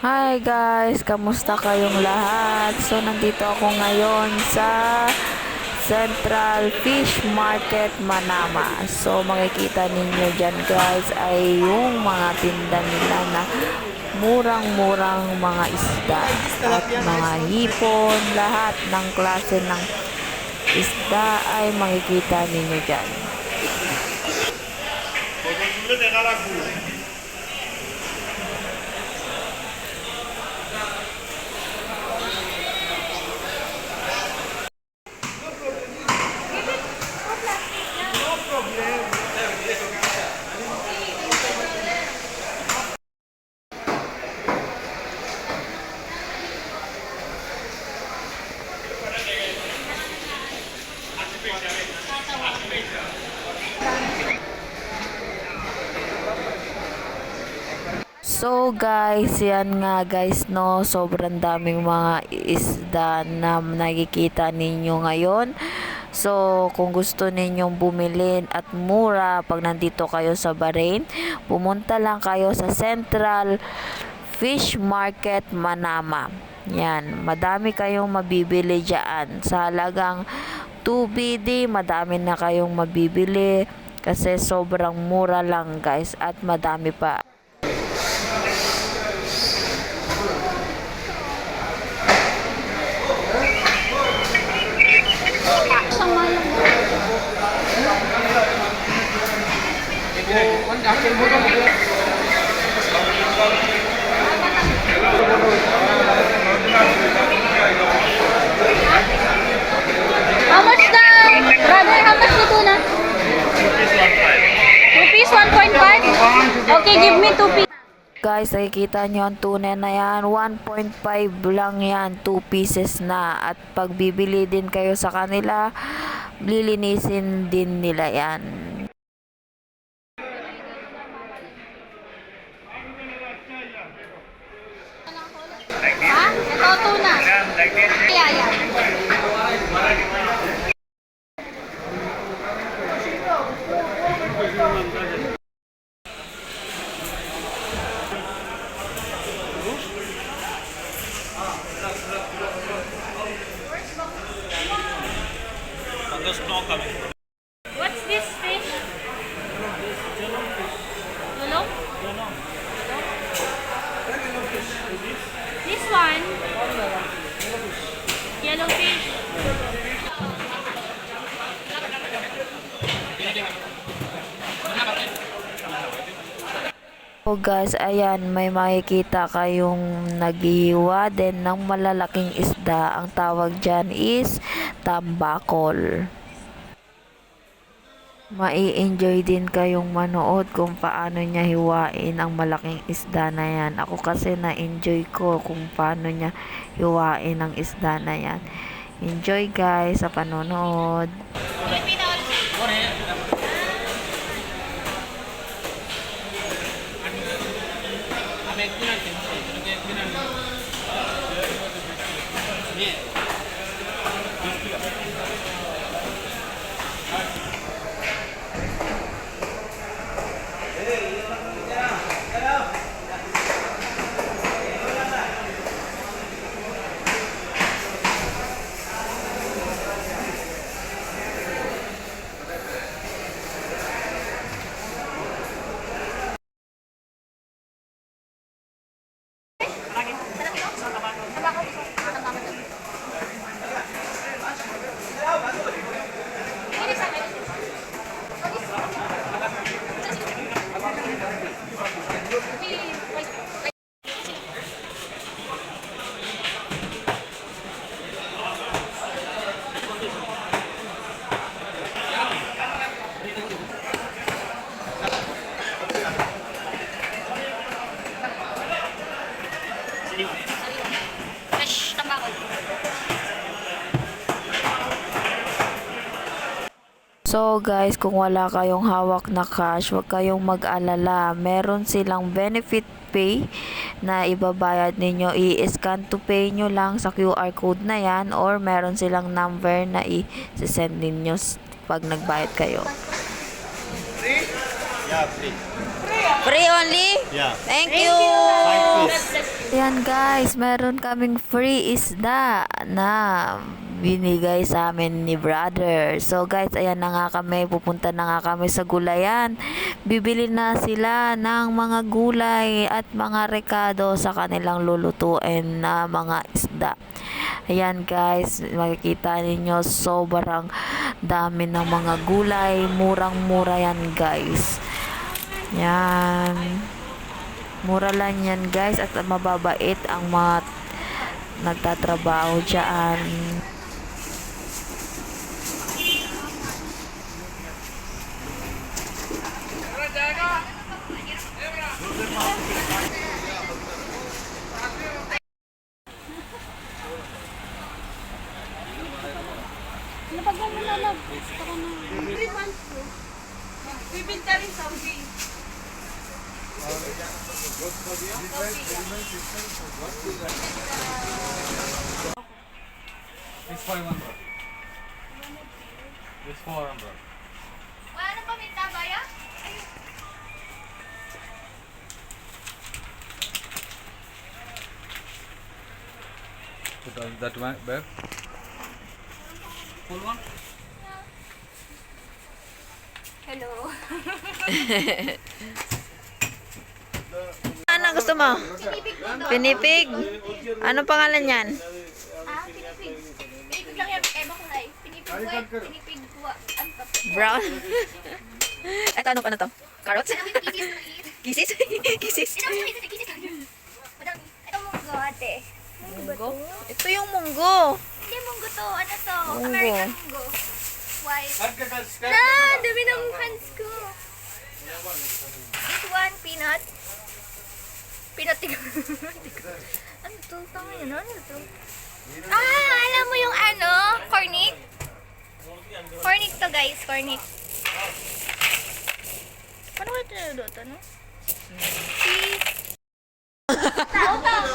Hi guys, kamusta kayong lahat? So nandito ako ngayon sa Central Fish Market Manama. So makikita ninyo dyan guys ay yung mga tinda nila na murang-murang mga isda at mga hipon, lahat ng klase ng isda ay makikita ninyo dyan. So guys, yan nga guys no, sobrang daming mga isda na nakikita ninyo ngayon. So, kung gusto ninyong bumili at mura pag nandito kayo sa Bahrain, pumunta lang kayo sa Central Fish Market Manama. Yan, madami kayong mabibili dyan. Sa halagang 2 BD, madami na kayong mabibili kasi sobrang mura lang guys at madami pa. How much the brother? How much the tuna? Two piece, 1.5? Okay, give me two piece. Guys, nakikita nyo ang tunay na yan. 1.5 lang yan. 2 pieces na. At pag bibili din kayo sa kanila, lilinisin din nila yan. Ha? Ito tuna. Yeah, yeah. What's this fish? Tulong? This one? Yellow fish. So guys, ayan, may makikita kayong naghiwa din ng malalaking isda. Ang tawag dyan is tambakol. Mai-enjoy din kayong manood kung paano niya hiwain ang malaking isda na yan. Ako kasi na-enjoy ko kung paano niya hiwain ang isda na yan. Enjoy guys sa panonood. So guys, kung wala kayong hawak na cash, huwag kayong mag-alala. Meron silang benefit pay na ibabayad ninyo. I-scan to pay nyo lang sa QR code na yan or meron silang number na i-send ninyo pag nagbayad kayo. Yeah, free. Free only? Yeah. Thank you! Five piece. Ayan guys, meron kaming free isda na binigay sa amin ni brother. So guys, ayan na nga kami, pupunta na nga kami sa gulayan. Bibili na sila ng mga gulay at mga rekado sa kanilang lulutuin na mga isda. Ayan guys, makikita ninyo sobrang dami ng mga gulay. Murang-mura yan guys. Yan. Mura lang yan guys at mababait ang mga nagtatrabaho dyan. Napagyan mo na lang. Gusto ko na. Bibinta rin Saudi. It's five hundred. It's four hundred. Wala nang paminta ba ya? Put on that one back. Full one. Hello. Ano gusto mo? Pinipig? Anong pangalan yan? Ah, pinipig. Pinipig lang yan. Eh, bakulay. Pinipig ko eh. Pinipig ko. Ano? Brown? Ito, ano, ano to? Carrots? Ano na. Kisis lang yun. Madami. Ito munggo ate. Munggo? Ito yung munggo. Hindi munggo to. Ano to? Munggo. American munggo. White. Na, dami ng hands ko. This one, peanut. Peanut tiga. ano to? Tanga yun. Ano to? Ah, alam mo yung ano? Cornic? Cornic to guys, cornic. Paano ko ito niluto, no? Cheese. Utang.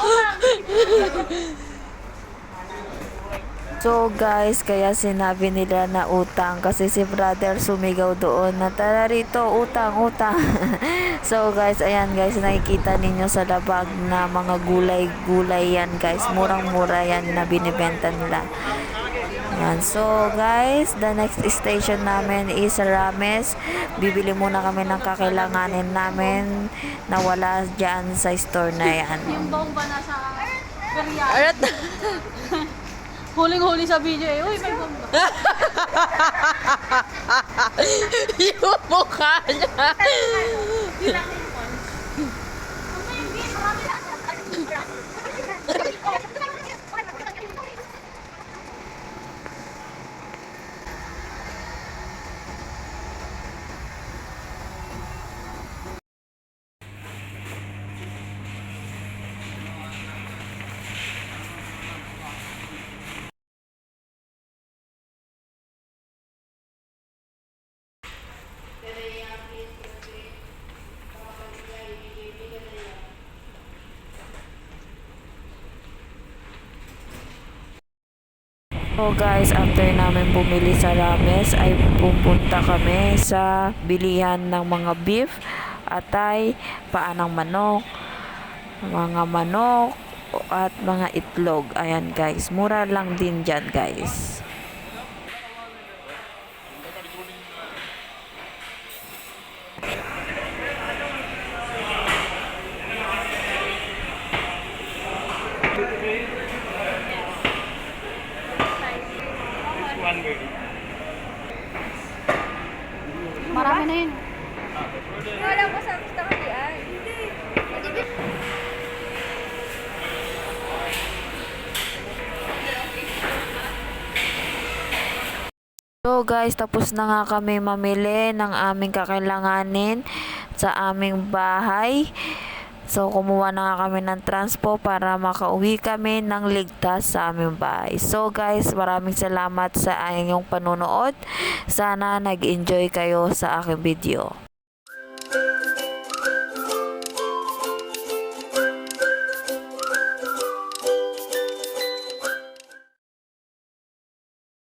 So guys, kaya sinabi nila na utang kasi si brother sumigaw doon na tara rito, utang, utang. so guys, ayan guys, nakikita ninyo sa labag na mga gulay-gulay yan guys. Murang-mura yan na binibenta nila. Yan. So guys, the next station namin is Rames. Bibili muna kami ng kakailanganin namin na wala dyan sa store na yan. Yung bomba na sa Korea. Arat! Huling-huli sa video eh. Uy, may bomba. yung mukha niya. So guys, after namin bumili sa Rames ay pupunta kami sa bilihan ng mga beef, atay, paa ng manok, mga manok, at mga itlog. Ayan guys, mura lang din dyan guys. Marami na yun. Wala ko sa gusto ko di ay. Hindi. So guys, tapos na nga kami mamili ng aming kakailanganin sa aming bahay. So kumuha na nga kami ng transpo para makauwi kami ng ligtas sa aming bahay. So guys, maraming salamat sa inyong panonood. Sana nag-enjoy kayo sa aking video.